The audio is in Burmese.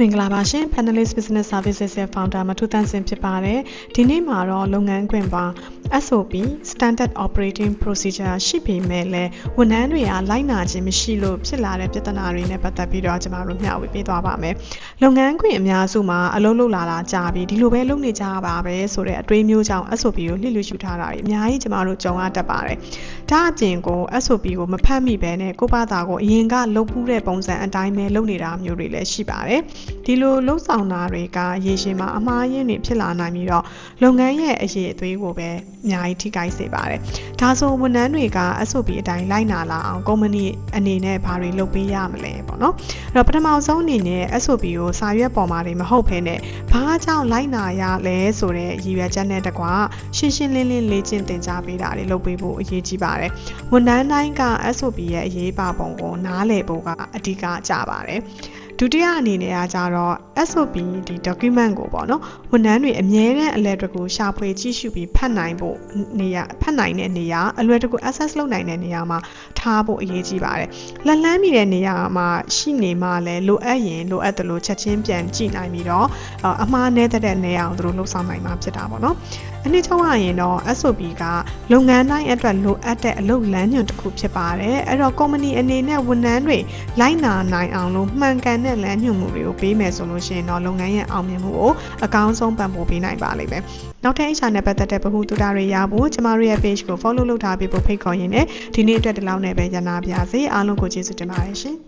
မင်္ဂလာပါရှင် Panelist Business Services ရဲ့ founder မထုတန်းစင်ဖြစ်ပါတယ်ဒီနေ့မှာတော့လုပ်ငန်းခွင်ပါ SOP Standard Operating Procedure ရှိပေမဲ့လည်းဝန်ထမ်းတွေကလိုက်နာခြင်းမရှိလို့ဖြစ်လာတဲ့ပြဿနာတွေနဲ့ပတ်သက်ပြီးတော့ကျွန်တော်တို့မျှဝေပေးသွားပါမယ်လုပ်ငန်းခွင်အများစုမှာအလုပ်လုပ်လာတာကြာပြီဒီလိုပဲလုပ်နေကြပါပဲဆိုတဲ့အတွေးမျိုးကြောင့် SOP ကိုလှစ်လို့ယူထားတာတွေအများကြီးကျွန်တော်တို့ကြုံရတတ်ပါတယ် ဒါအပြင်ကို SOP ကိုမဖတ်မိဘဲနဲ့ကိုယ့်ဘာသာကိုအရင်ကလုပ်မှုတဲ့ပုံစံအတိုင်းပဲလုပ်နေတာမျိုးတွေလည်းရှိပါတယ် ဒီလိုလှုပ်ဆောင်တာတွေကရေရှည်မှာအမှားယွင်းတွေဖြစ်လာနိုင်ပြီးတော့လုပ်ငန်းရဲ့အရေးအသွေးကိုပဲအများကြီးထိခိုက်စေပါတယ်။ဒါဆိုဝန်ထမ်းတွေက SOP အတိုင်းလိုက်နာလာအောင်ကုမ္ပဏီအနေနဲ့ဘာတွေလုပ်ပေးရမလဲပေါ့နော်။အဲ့တော့ပထမဆုံးအနေနဲ့ SOP ကိုစာရွက်ပေါ်မှာတွေမဟုတ်ဘဲနဲ့ဘာကြောင့်လိုက်နာရလဲဆိုတဲ့ရည်ရွယ်ချက်နဲ့တကွာရှင်းရှင်းလင်းလင်းလေ့ကျင့်သင်ကြားပေးတာတွေလုပ်ပေးဖို့အရေးကြီးပါတယ်။ဝန်ထမ်းတိုင်းက SOP ရဲ့အရေးပါပုံကိုနားလည်ဖို့ကအဓိကကြပါတယ်။ ဒုတိယအနေနဲ့ကကြတော့ SOP ဒီ document ကိုပေါ့နော်ဝန်ထမ်းတွေအမြဲတမ်းအလဲတကူရှာဖွေကြည့်ရှုပြီးဖတ်နိုင်ဖို့နေရာဖတ်နိုင်တဲ့နေရာအလွယ်တကူ access လုပ်နိုင်တဲ့နေရာမှာထားဖို့အရေးကြီးပါတယ်လက်လန်းမိတဲ့နေရာမှာရှိနေမှလည်းလိုအပ်ရင်လိုအပ်တယ်လို့ချက်ချင်းပြန်ကြည့်နိုင်ပြီးတော့အမှားနေတဲ့နေရာကိုသူတို့လှုပ်ဆောင်နိုင်မှာဖြစ်တာပေါ့နော်အနည်းချုပ်ရရင်တော့ SOP ကလုပ်ငန်းတိုင်းအတွက်လိုအပ်တဲ့အလုပ်လမ်းညွှန်တစ်ခုဖြစ်ပါတယ်အဲ့တော့ company အနေနဲ့ဝန်ထမ်းတွေလိုက်နာနိုင်အောင်လို့မှန်ကန်တဲ့လမ်းညွှန်မှုတွေကိုပေးမယ်ဆိုလို့ရှိရင်တော့လုပ်ငန်းရဲ့အောင်မြင်မှုကိုအကောင်းဆုံးပံ့ပိုးပေးနိုင်ပါလိမ့်မယ်နောက်ထပ် HR နဲ့ပတ်သက်တဲ့ဗဟုသုတတွေရဖို့ကျမတို့ရဲ့ page ကို follow လုပ်ထားပြီးဖို့ဖိတ်ခေါ်ရင်းနဲ့ဒီနေ့အတွက်ဒီလောက်နဲ့ပဲညနာပါစေအားလုံးကိုကျေးဇူးတင်ပါတယ်ရှင်